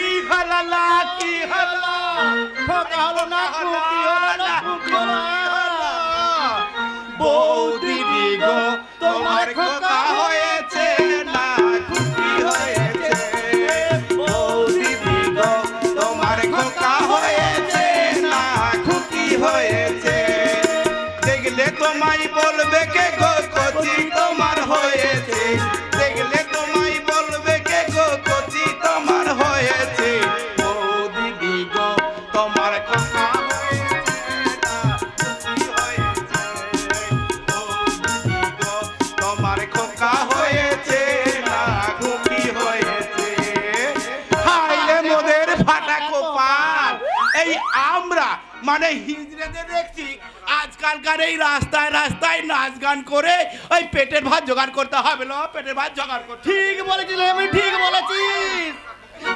কি হলো না হলো। বৌদি গো তোমার খোকা হয়েছে তোমার হয়েছে না খুকি ফাটা কোপাল। এই আমরা মানে হিজড়েদের দেখছি, আজকালকার এই রাস্তায় রাস্তায় নাচ গান করে ওই পেটের ভাত জোগাড় করতে হবে না পেটের ভাত জোগাড় করতে ঠিক বলেছিস আমি, ঠিক বলেছিস।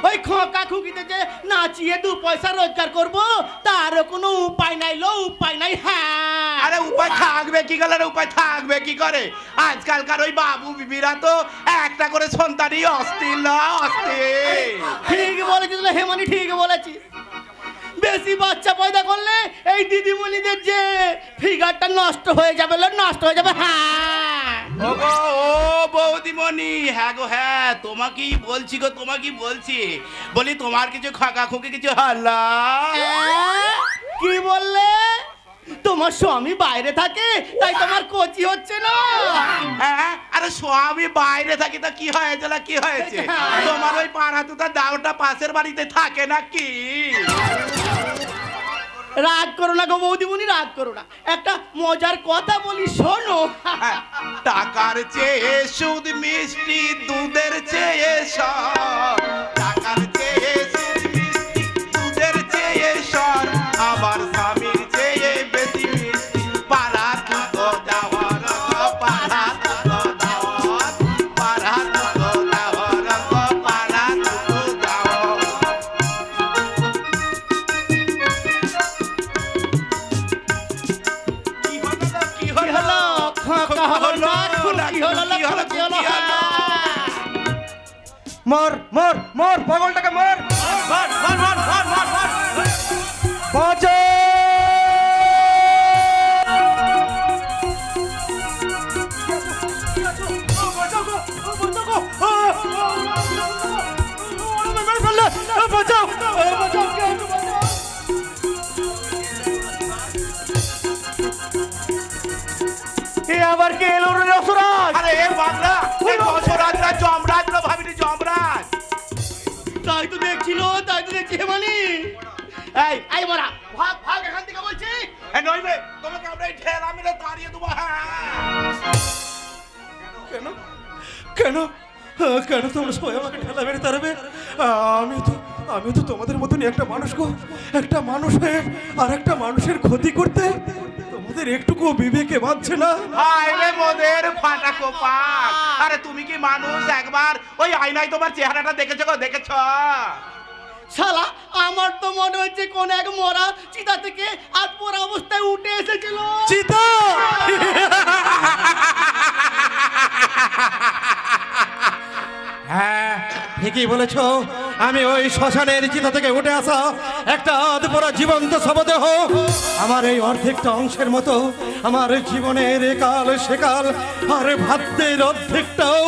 ওই খোকা খুকিতে যে নাচিয়ে দু পয়সা রোজগার করব তারও কোনো উপায় নাই লো উপায় নাই হ্যাঁ। আরে উপায় থাকবে কি গেলে উপায় থাকবে কি করে? আজকালকার ওই বাবু বিবিরা তো একটা করে সন্তানই অস্থির না অস্থির। ঠিক বলেছিস লো, হেমানি ঠিক বলেছিস। বেশি বাচ্চা পয়দা করলে এই দিদিমণিদের যে ফিগারটা নষ্ট হয়ে যাবে লো, নষ্ট হয়ে যাবে হ্যাঁ। ও বৌদিমণি হ্যাঁ গো হ্যাঁ তোমাকেই বলছি গো তোমাকেই বলছি। বলি তোমার কিছু খাকা খুকি কিছু হাল্লা আহ, কি বললে? তোমার স্বামী বাইরে থাকে তাই তোমার কচি হচ্ছে না? হ্যাঁ আরে স্বামী বাইরে থাকি তা কি হয়েছে কি হয়েছে? তোমার ওই পাড়া তুতার দাওটা পাশের বাড়িতে থাকে না কি? রাগ করো না গো বৌদিমণি রাগ করো না। একটা মজার কথা বলি শোনো। হ্যাঁ, টাকার চেয়ে সুদ মিষ্টি দুধের চেয়ে সর মর মর মর পাগলটাকে মর মার, মার, মার, মার, মার, মার। বাঁচো এ আবার কে এলো রে রসরাজ তাই তো দেখছিল তাই তো দেখছি হেমানি। এই এই মোরা ভাগ ভাগ এখান থেকে বলছি। এ নইবে তোমাকে আমরা এই ঠেলা মেরে তাড়িয়ে দেবো হ্যাঁ। কেন? কেন? কেন তোমরা সবাই আমাকে ঠেলা মেরে তাড়াবে? আমি তো আমি তো তোমাদের মতনই একটা মানুষ গো। একটা মানুষ হয়ে আর একটা মানুষের ক্ষতি করতে তোমাদের একটুকু বিবেকে বাঁধছে না? হায় রে মোদের ফাটা কপাল আরে তুমি কি মানুষ? একবার ওই আয়নায় তোমার চেহারাটা দেখেছ গো দেখেছ? শালা আমার তো মনে হচ্ছে কোন এক মরা চিতা থেকে আর পর অবস্থায় উঠে এসেছিল। চিতা! হ্যাঁ ঠিকই বলেছ। আমি ওই শ্মশানের চিতা থেকে উঠে আসা একটা আধপরা জীবন্ত শবদেহ। আমার এই অর্ধেকটা অংশের মতো, আমার জীবনের একাল সেকাল, আর ভাদ্যের অর্ধেকটাও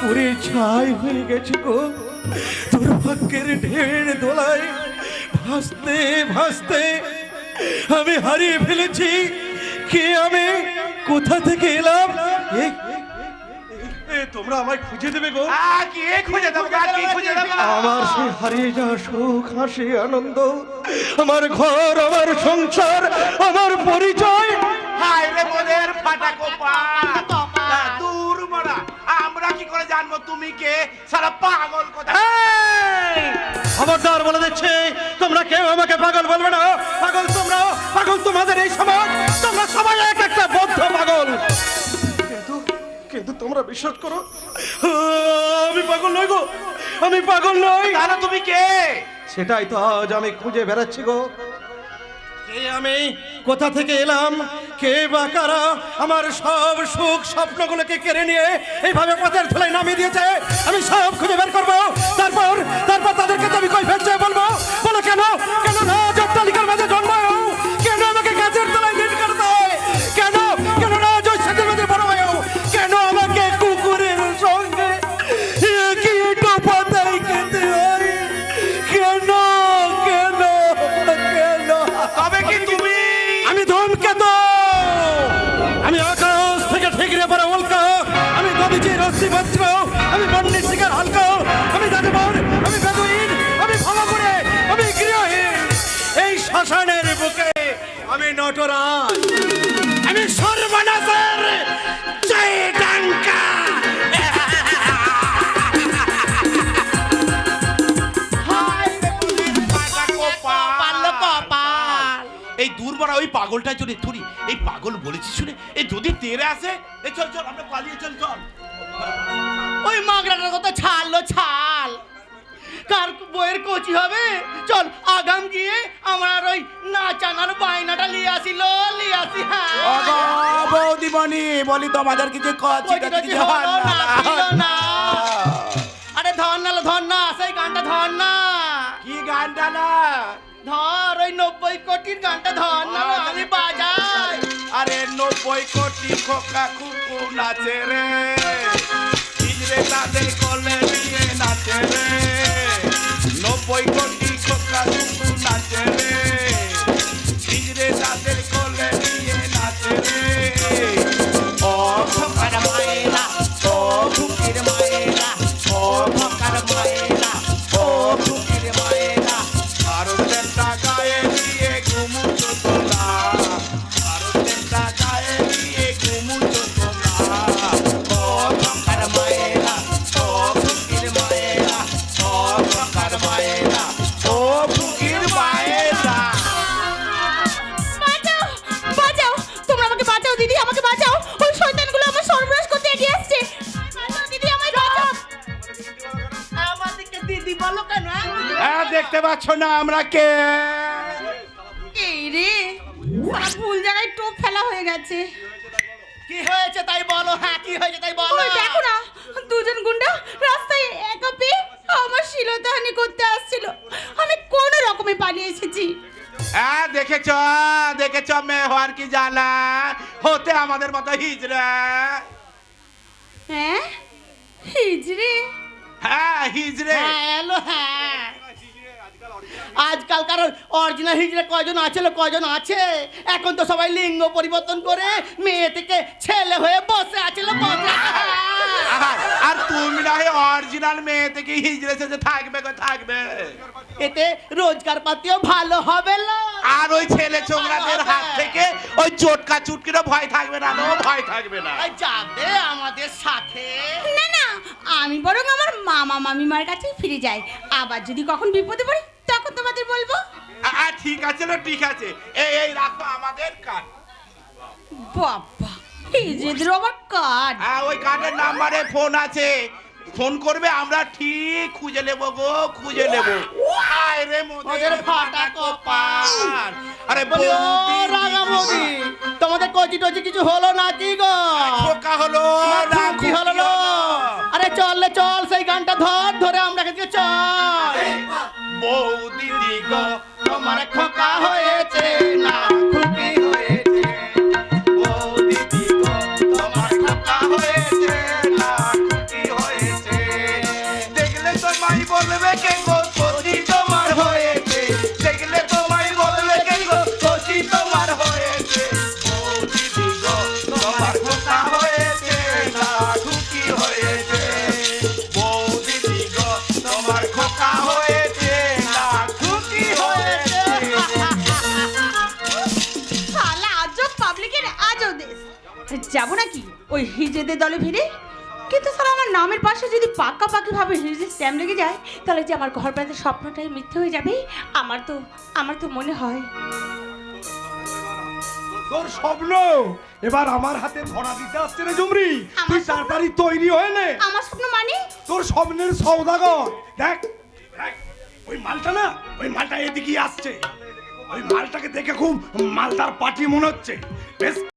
পুরে ছাই হয়ে গেছে গো। দুর্ভাগ্যের ঢের দোলায় ভাসতে ভাসতে আমি হারিয়ে ফেলেছি। কে আমি? কোথা থেকে এলাম? এ, তোমরা আমায় খুঁজে দেবে গো। আ, কি খুঁজে দেবো? গা, কি খুঁজে দেবো? আমার সে হারিয়ে যাওয়া সুখ হাসি আনন্দ আমার ঘর আমার সংসার আমার পরিচয়। হায় রে মোদের ফাটা কপাল। তা দূর মারা আমরা কি করে জানব তুমি কে? সারা পাগল কথা! খবরদার বলে দিচ্ছে তোমরা কেউ আমাকে পাগল বলবে না। পাগল তোমরা পাগল তোমাদের এই সমাজ। তোমরা সবাই এক একটা বদ্ধ পাগল। কিন্তু তোমরা বিশ্বাস করো আমি পাগল নই গো আমি পাগল নই। তাহলে তুমি কে? সেটাই তো আজ আমি খুঁজে বেড়াচ্ছি গো। কে আমি? কোথা থেকে এলাম? কে বা কারা? আমার সব সুখ স্বপ্নগুলোকে কেড়ে নিয়ে এইভাবে পথের ধুলাই নামিয়ে দিয়েছে। আমি সব খুঁজে বের করব। তারপর তারপর তাদেরকে তো আমি কই ফেলছে বলব? বলো কেন? কেন রাজ অট্টালিকার মাঝে জন্মায় আমি নটরাজ। আমি সর্বনাশের জয় ডাঙ্কা। এই দুর্বরা ওই পাগলটা যদি ধরি এই পাগল বলেছি শুনে এই যদি তেরে আসে এই চল চল আমরা পালিয়ে চল চল। ওই মাগরাটার কথা ছাড়লো ছাল কার বইয়ের কচি হবে? চল আগাম গিয়ে আমার ওই নাচানার বায়নাটা লিয়ে আসিল লিয়ে আসি হ্যাঁ। বৌদিমণি বলি তোমাদের কিছু কচি হলো না আরে ধর না লো, ধর না সেই গানটা ধর না। কি গানটা না ধর ওই নব্বই কোটির গানটা ধর না আমি বাজাই। আরে নব্বই কোটি খোকা কুকু নাচে রে। হিজড়ে তাদের কলে দেখতে পাচ্ছ না আমরা কে? এই রে সারা ভুল জায়গায় টোপ ফেলা হয়ে গেছে। কি হয়েছে তাই বলো হ্যাঁ কি হয়েছে তাই বলো। ওই দেখো না দুজন গুন্ডা রাস্তায় একা পেয়ে আমার শিলতাহানি করতে আসছিল। আমি কোনো রকমে পালিয়ে এসেছি। হ্যাঁ দেখেছ দেখেছ মেয়ে হওয়ার কি জ্বালা হতে আমাদের মতো হিজড়া। হ্যাঁ হিজড়ে? হ্যাঁ হিজড়ে। হ্যাঁ এলো হ্যাঁ। আজকাল কারণ অরিজিনাল হিজড়ে কয়জন আছে লো, কয়জন আছে? এখন তো সবাই লিঙ্গ পরিবর্তন করে মেয়ে থেকে ছেলে হয়ে বসে আছে লো, বসে আর- আর তুমি না হয় অরিজিনাল মেয়ে থেকে হিজড়ে সেজে থাকবে গো থাকবে। এতে রোজগার পাতিও ভালো হবে লো। আর ওই ছেলে ছোকরাদের হাত থেকে ওই চটকা চুটকিরও ভয় থাকবে না নো ভয় থাকবে না। এই যাবে আমাদের সাথে। না না আমি বরং আমার মামা মামিমার কাছে ফিরে যাই। আবার যদি কখন বিপদে পড়ি তখন তোমাদের বলব? ঠিক আছে না ঠিক আছে। এই এই রাখো আমাদের কার্ড বাবা আবার কার্ড হ্যাঁ ওই কার্ডের নাম্বারে ফোন আছে। ফোন করবে আমরা ঠিক খুঁজে নেব গো খুঁজে নেব। হায় রে মোদের ফাটা কপাল। আরে বলি ও বৌদি তোমাদের কচি টচি কিছু হলো নাকি গো? খোকা হলো না কি হলো? আরে চল রে চল সেই গানটা ধর ধরে আমরা এখান চল। বৌদি গো তোমার খোকা হয়েছে না? খুকি হয়েছে। বৌদি গো তোমার খোকা হয়েছে না? খুকি হয়েছে। দেখলে তোমায় বলবে কে গো? ওই হিজেদের দলে ভিড়ে কিন্তু স্যার আমার নামের পাশে যদি পাকাপাকি ভাবে হিজের স্ট্যাম্প লেগে যায় তাহলে যে আমার ঘর বেড়াতে স্বপ্নটাই মিথ্যে হয়ে যাবে আমার তো আমার তো মনে হয়। তোর স্বপ্ন? এবার আমার হাতে ধরা দিতে আসছে রে জুমরি তুই? তাড়াতাড়ি তৈরি হয়ে নে। আমার স্বপ্ন মানে? তোর স্বপ্নের সৌদাগর দেখ ওই মালটা না ওই মালটা এদিকে আসছে। ওই মালটাকে দেখে খুব মালদার পার্টি মনে হচ্ছে। বেশ।